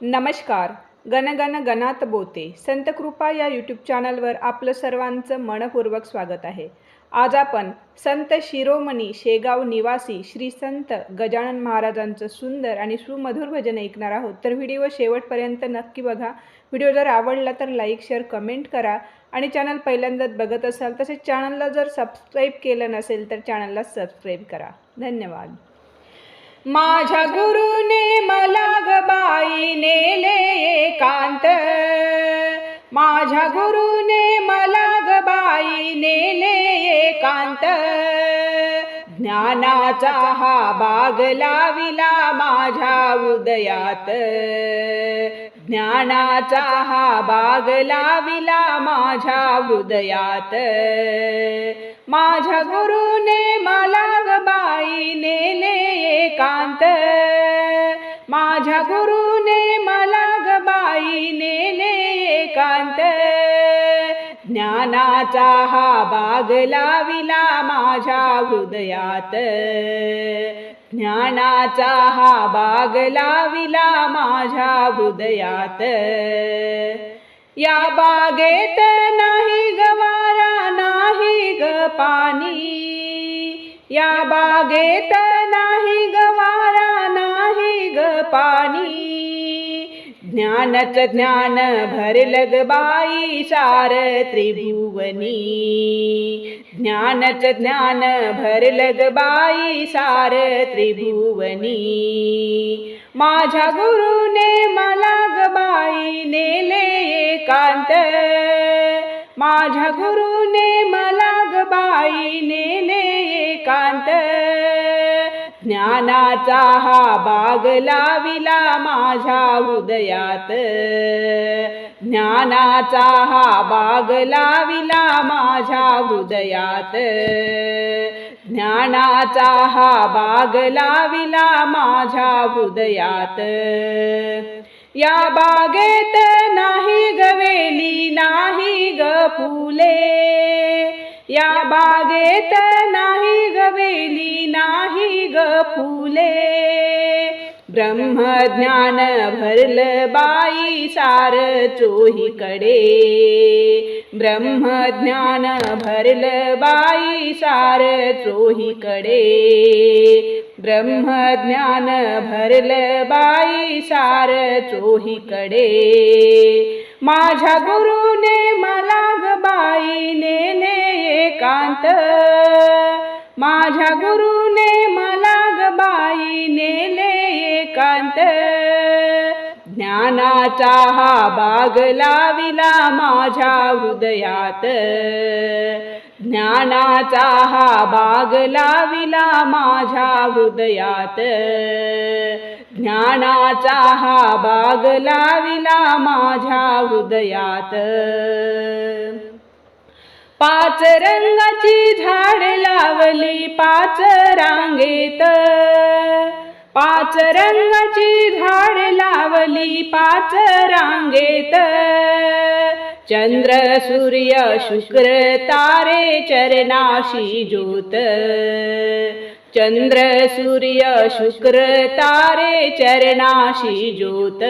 नमस्कार. गणगण गणात बोते. संत कृपा या यूट्यूब चॅनलवर आपलं सर्वांचं मनपूर्वक स्वागत आहे. आज आपण संत शिरोमणी शेगाव निवासी श्री संत गजानन महाराजांचं सुंदर आणि सुमधुर भजन ऐकणार आहोत. तर व्हिडिओ शेवटपर्यंत नक्की बघा. व्हिडिओ जर आवडला तर लाईक शेअर कमेंट करा. आणि चॅनल पहिल्यांदाच बघत असाल तसेच चॅनलला जर सबस्क्राईब केलं नसेल तर चॅनलला सबस्क्राईब करा. धन्यवाद. माझ्या गुरुने मला गुरुने मला गबाई बाई नेले एकांत. ज्ञानाचा हा बाग लाविला माझ्या हृदयात. ज्ञानाचा हा बाग लाविला माझ्या हृदयात. माझ्या गुरुने मला ग बाई नेले एकांत. माझ्या गुरुने मला ग बाई नेले एकांत ज्ञानाचा हा बाग लाविला माझ्या हृदयात. ज्ञानाचा हा बाग लाविला माझ्या हृदयात. या बागेत नाही गवारा नाही ग पाणी. या बागेत नाही गवारा नाही ग पाणी. ज्ञानच ज्ञान भरलग बाई सार त्रिभुवनी ज्ञानच ज्ञान भरलग बाई सार त्रिभुवनी माझ्या गुरुने मला गबाई बाई नेले एकांत. माझ्या गुरुने मला ग बाई नेले एकांत. ज्ञानाचा हा बाग लाविला माझ्या हृदयात. ज्ञानाचा हा बाग लाविला माझ्या हृदयात. ज्ञानाचा हा बाग लाविला माझ्या हृदयात. या बागेत नाही गवेली नाही ग फुले. या बागेत नाही गवेली नाही ग फुले. ब्रह्मज्ञान भरल बाई सार चोहीकडे. ब्रह्मज्ञान भरल बाई सार चोहीकडे. ब्रह्मज्ञान भरल बाई सार चोहीकडे. माझ्या गुरुने मला एकांत माझ्या गुरुने मला ग नेले एकांत. ज्ञानाचा हा बाग लाविला माझ्या हृदयात. ज्ञानाचा हा बाग लाविला माझ्या हृदयात. ज्ञानाचा हा बाग लाविला माझ्या हृदयात. पाच रंगाची झाड लावली पाच रांगेत. पाच रंगाची झाड लावली पाच रांगेत. चंद्र सूर्य शुक्र तारे चरणाशी ज्योत. चंद्र सूर्य शुक्र तारे चरणाशी ज्योत.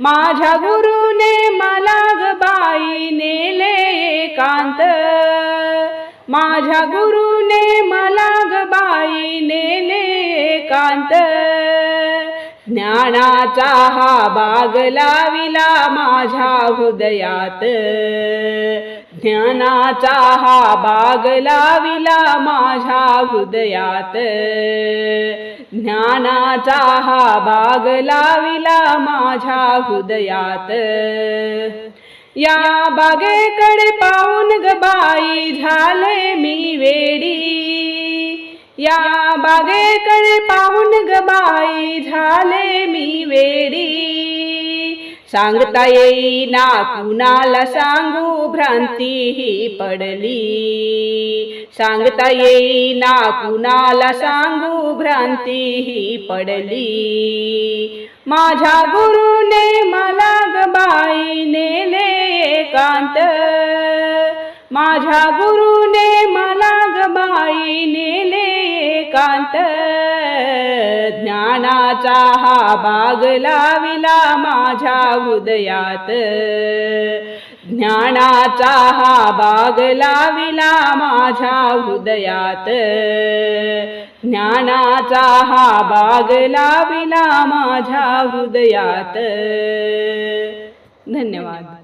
माझ्या गुरुने मला बाई नेले एकांत. माझ्या गुरुने मला ग नेले कांत. ज्ञानाचा हा बाग लाविला माझ्या हृदयात. ज्ञानाचा हा बाग लाविला माझ्या हृदयात. ज्ञानाचा हा बाग लाविला माझ्या हृदयात. या बागेकडे पाहून गबाई झाले मी वेडी. या बागेकडे पाहून गबाई झाले मी वेडी. सांगता येईना कुणाला सांगू भ्रांती ही पडली. सांगता येईना कुणाला सांगू भ्रांती ही पडली. माझ्या गुरुने मला गबाई नेले एकांत माझ्या गुरुने मला गबाई नेले एकांत ज्ञानाचा हा बाग लाविला माझ्या हृदयात. ज्ञानाचा हा बाग लाविला माझ्या हृदयात. ज्ञानाचा हा बाग लाविला माझ्या हृदयात. धन्यवाद.